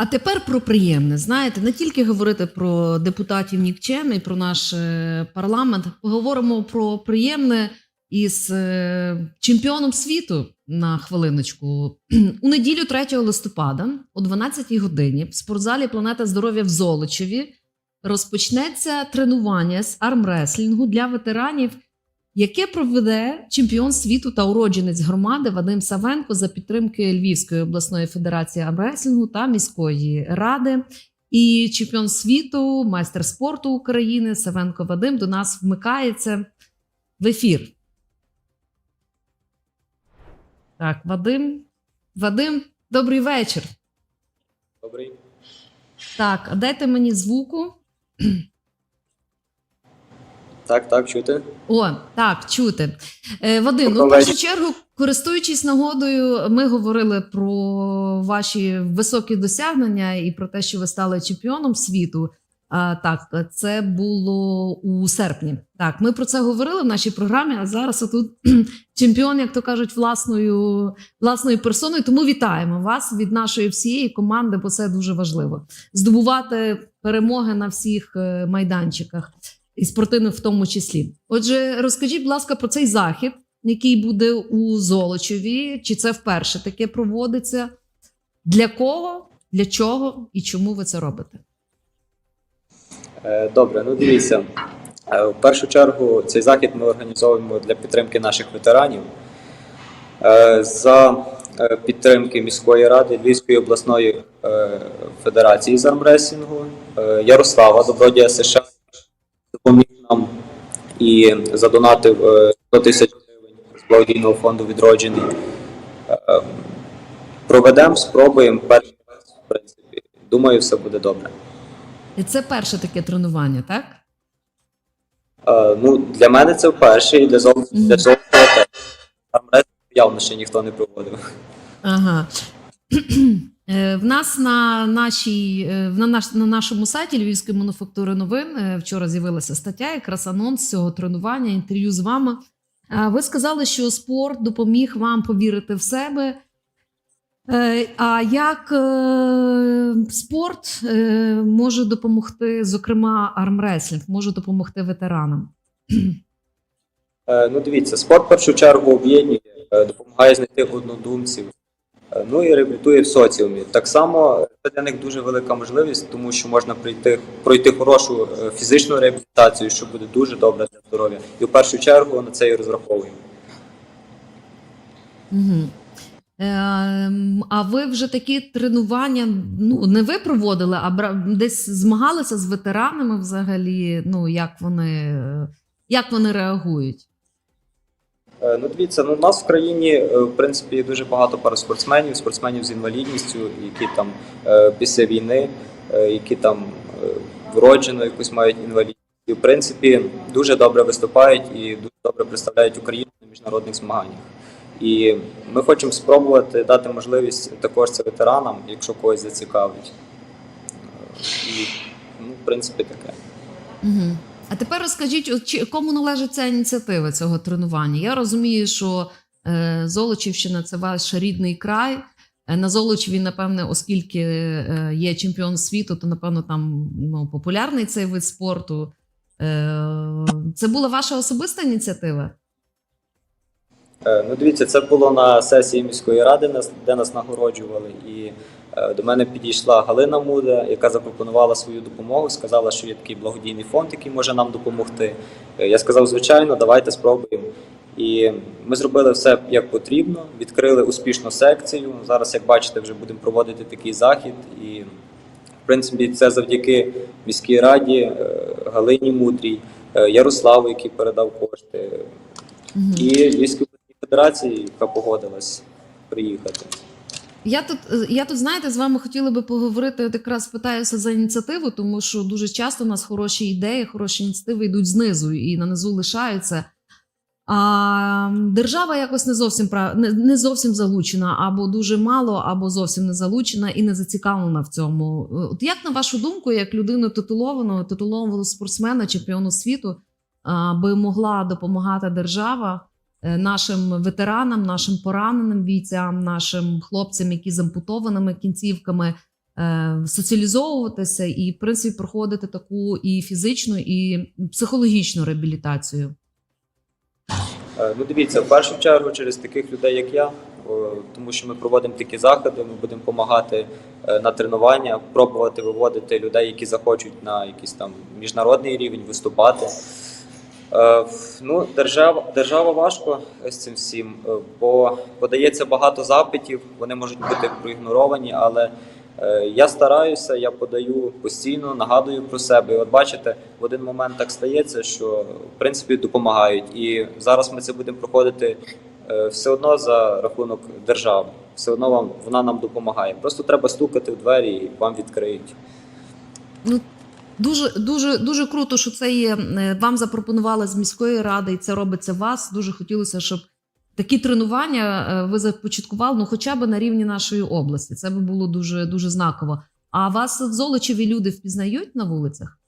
А тепер про приємне. Знаєте, не тільки говорити про депутатів нікчем і про наш е, парламент, поговоримо про приємне із е, чемпіоном світу на хвилиночку. У неділю 3 листопада о 12 годині в спортзалі Планета здоров'я в Золочеві розпочнеться тренування з армреслінгу для ветеранів, яке проведе чемпіон світу та уродженець громади Вадим Савенко за підтримки Львівської обласної федерації армреслінгу та міської ради. І чемпіон світу, майстер спорту України Савенко Вадим до нас вмикається в ефір. Так, Вадим. Вадим, добрий вечір. Добрий. Так, дайте мені звуку. Так, так, чути. О, так, чути. Е, Вадим, ну, в першу чергу, користуючись нагодою, ми говорили про ваші високі досягнення і про те, що ви стали чемпіоном світу. А, так, це було у серпні. Так, ми про це говорили в нашій програмі, а зараз отут чемпіон, як то кажуть, власною, власною персоною. Тому вітаємо вас від нашої всієї команди, бо це дуже важливо. Здобувати перемоги на всіх е, майданчиках і спортивних в тому числі. Отже, розкажіть, будь ласка, про цей захід, який буде у Золочеві. Чи це вперше таке проводиться? Для кого, для чого і чому ви це робите? Е, Добре, ну дивіться. Е, В першу чергу цей захід ми організовуємо для підтримки наших ветеранів. Е, За підтримки міської ради Львівської обласної федерації з армресінгу Ярослава, добродія США, допоміг нам і задонатив е, 100 тисяч гривень з благодійного фонду відроджений. Е, Проведемо, спробуємо перший раз, в принципі. Думаю, все буде добре. І це перше таке тренування, так? Е, ну, для мене це вперше, і для золота Мгм. для золота теж. Там явно ще ніхто не проводив. Ага. Е, В нас на нашій е, на, наш, на нашому сайті Львівської мануфактури новин е, вчора з'явилася стаття, якраз анонс цього тренування, інтерв'ю з вами. Ви сказали, що спорт допоміг вам повірити в себе. А як спорт може допомогти, зокрема, армреслінг, може допомогти ветеранам? Ну, дивіться, спорт в першу чергу об'єднує, допомагає знайти однодумців, ну і реабілітує в соціумі. Так само це для них дуже велика можливість, тому що можна прийти, пройти хорошу е, фізичну реабілітацію, що буде дуже добре для здоров'я. І в першу чергу на це і розраховуємо. Угу. А ви вже такі тренування, ну не ви проводили, а десь змагалися з ветеранами взагалі. Ну як вони, е, як вони реагують? Е, Ну, дивіться, ну, у нас в країні, е, в принципі, дуже багато параспортсменів, спортсменів з інвалідністю, які там е, після війни, які там вроджено якусь мають інвалідність. І, в принципі, дуже добре виступають і дуже добре представляють Україну на міжнародних змаганнях. І ми хочемо спробувати дати можливість також це ветеранам, якщо когось зацікавить. І, ну, в принципі, таке. Угу. А тепер розкажіть, кому належить ця ініціатива цього тренування? Я розумію, що е, Золочівщина це ваш рідний край. Е, На Золочеві, напевне, оскільки е, є чемпіон світу, то напевно там ну, популярний цей вид спорту. Це була ваша особиста ініціатива? Ну, дивіться, це було на сесії міської ради, де нас нагороджували. І до мене підійшла Галина Муда, яка запропонувала свою допомогу, сказала, що є такий благодійний фонд, який може нам допомогти. Е, Я сказав, звичайно, давайте спробуємо. І ми зробили все як потрібно, відкрили успішну секцію. Зараз, як бачите, вже будемо проводити такий захід. І, в принципі, це завдяки міській раді, е, Галині Мудрій, е, Ярославу, який передав кошти, Угу. і Львівській федерації, яка погодилась приїхати. Я тут, е, я тут, знаєте, з вами хотіла би поговорити. От якраз питаюся за ініціативу, тому що дуже часто у нас хороші ідеї, хороші ініціативи йдуть знизу і на низу лишаються. А держава якось не зовсім не, зовсім залучена, або дуже мало, або зовсім не залучена і не зацікавлена в цьому. От як на вашу думку, як людину титулованого, титулованого спортсмена, чемпіону світу, би могла допомагати держава е, нашим ветеранам, нашим пораненим бійцям, нашим хлопцям, які з ампутованими кінцівками. е, соціалізовуватися і, в принципі, проходити таку і фізичну, і психологічну реабілітацію. Е, Ну, дивіться, в першу чергу через таких людей, як я, тому що ми проводимо такі заходи, ми будемо допомагати е, на тренування, пробувати виводити людей, які захочуть на якийсь там міжнародний рівень виступати. Е, Ну, держава, держава важко з цим всім, е, бо подається багато запитів, вони можуть бути проігноровані, але е, я стараюся, я подаю постійно, нагадую про себе. І от бачите, в один момент так стається, що в принципі допомагають. І зараз ми це будемо проходити все одно за рахунок держави. Все одно вам вона нам допомагає. Просто треба стукати в двері і вам відкриють. Ну, дуже, дуже, дуже круто, що це є. е, Вам запропонували з міської ради, і це робиться вас. Дуже хотілося, щоб такі тренування е, ви започаткували, ну хоча б на рівні нашої області. Це би було дуже, дуже знаково. А вас в Золочеві люди впізнають на вулицях?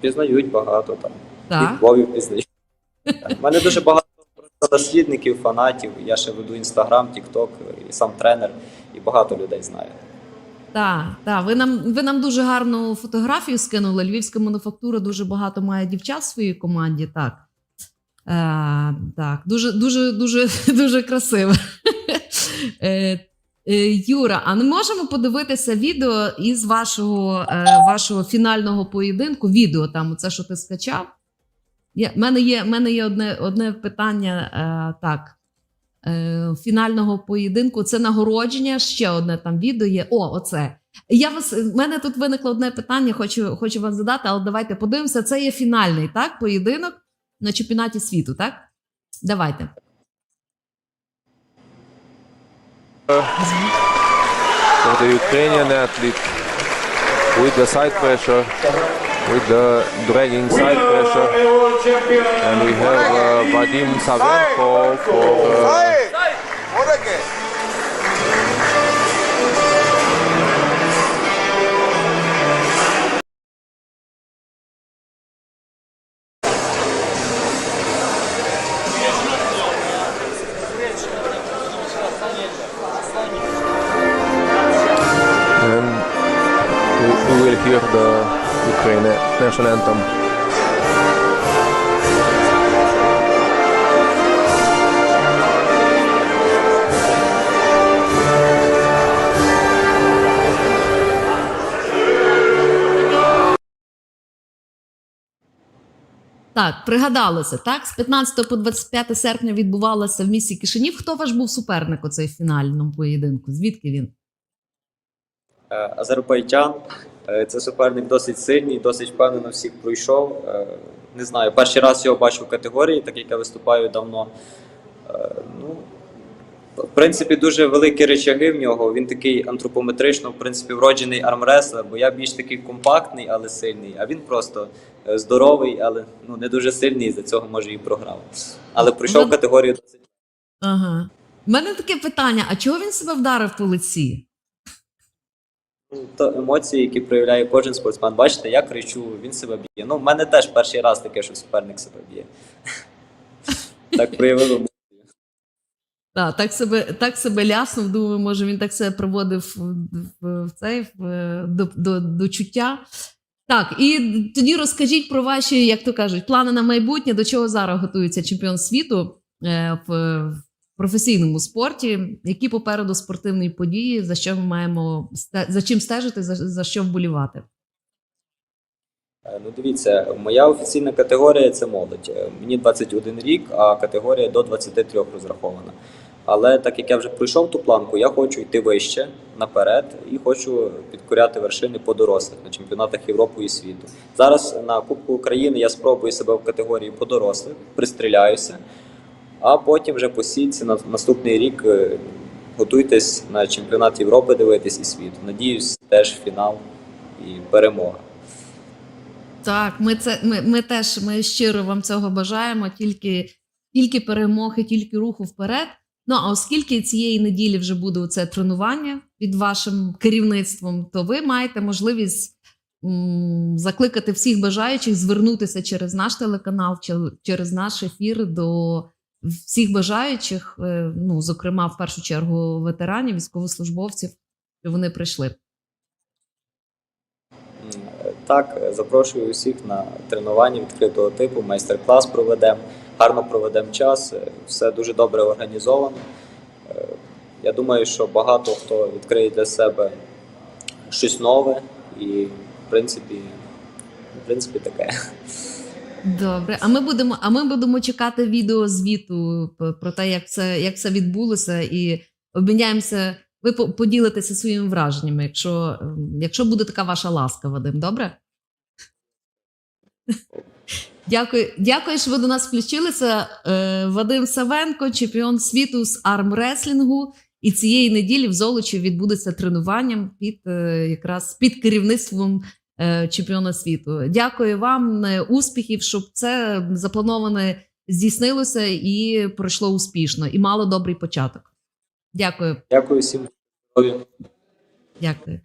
Пізнають багато там. І Так. Львові впізнають. У мене дуже багато дослідників, фанатів. Я ще веду інстаграм, тікток і сам тренер, і багато людей знає. Так, так. Ви нам ви нам дуже гарну фотографію скинули. Львівська мануфактура дуже багато має дівчат в своїй команді. Так. Е, так, дуже, дуже, дуже, дуже красиво. Е, е, Юра, а не можемо подивитися відео із вашого, е, вашого фінального поєдинку? Відео там, оце, що ти скачав? В мене є, мене є одне, одне питання. Е, так фінального поєдинку. Це нагородження. Ще одне там відео є. О, оце. Я вас в мене тут виникло одне питання. Хочу, хочу вам задати, але давайте подивимося. Це є фінальний так поєдинок на чемпіонаті світу. Так, давайте. for the Ukrainian athlete with the side pressure, with the dragging side pressure. And we have uh, Vadim Savenko for uh, National anthem. Так, пригадалося, так? З 15 по 25 серпня відбувалося в місті Кишинів. Хто ваш був суперник у цей фінальному поєдинку? Звідки він? Е, Азербайджан це суперник досить сильний, досить впевнено всіх пройшов. Е, Не знаю, перший раз його бачу в категорії, так як я виступаю давно. Е, Ну, в принципі, дуже великі речаги в нього. Він такий антропометрично, в принципі, вроджений армреслер, бо я більш такий компактний, але сильний. А він просто е, здоровий, але ну, не дуже сильний, і за цього може і програв. Але пройшов Ну, категорію досить. Ага. У мене таке питання: а чого він себе вдарив по лиці? То емоції, які проявляє кожен спортсмен. Бачите, я кричу, він себе б'є. Ну, в мене теж перший раз таке, що суперник себе б'є. Так проявило. Так, так себе, так себе ляснув, думаю, може він так себе приводив в, в, цей в, до, до, до чуття. Так, і тоді розкажіть про ваші, як то кажуть, плани на майбутнє, до чого зараз готується чемпіон світу е, в, в професійному спорті, які попереду спортивні події, за що ми маємо за чим стежити, за, за що вболівати. Е, Ну, дивіться, моя офіційна категорія це молодь. Е, Мені 21 рік, а категорія до 23 розрахована. Але так як я вже пройшов ту планку, я хочу йти вище наперед і хочу підкоряти вершини по дорослих на чемпіонатах Європи і світу. Зараз на Кубку України я спробую себе в категорії по дорослих, пристріляюся, а потім вже по на наступний рік е, готуйтесь на чемпіонат Європи дивитись і світу. Надіюсь, теж фінал і перемога. Так, ми це ми, ми теж ми щиро вам цього бажаємо. Тільки, тільки перемоги, тільки руху вперед. Ну а оскільки цієї неділі вже буде це тренування під вашим керівництвом, то ви маєте можливість м, закликати всіх бажаючих звернутися через наш телеканал, через наш ефір до всіх бажаючих, е, ну зокрема, в першу чергу, ветеранів, військовослужбовців, що вони прийшли. Так, запрошую усіх на тренування відкритого типу, майстер-клас проведемо, гарно проведемо час, е, все дуже добре організовано. Е, я думаю, що багато хто відкриє для себе щось нове і, в принципі, в принципі, таке. Добре, а ми будемо, а ми будемо чекати відео звіту про те, як це, як це відбулося, і обміняємося. Ви по- поділитеся своїми враженнями, якщо, ем, якщо буде така ваша ласка, Вадим, добре? Дякую, дякую, що ви до нас включилися. Е, Вадим Савенко, чемпіон світу з армреслінгу. І цієї неділі в Золочі відбудеться тренуванням під е, якраз під керівництвом чемпіона світу. Дякую вам, е, успіхів, щоб це заплановане здійснилося і пройшло успішно, і мало добрий початок. Дякую, Дякую всім. дякую.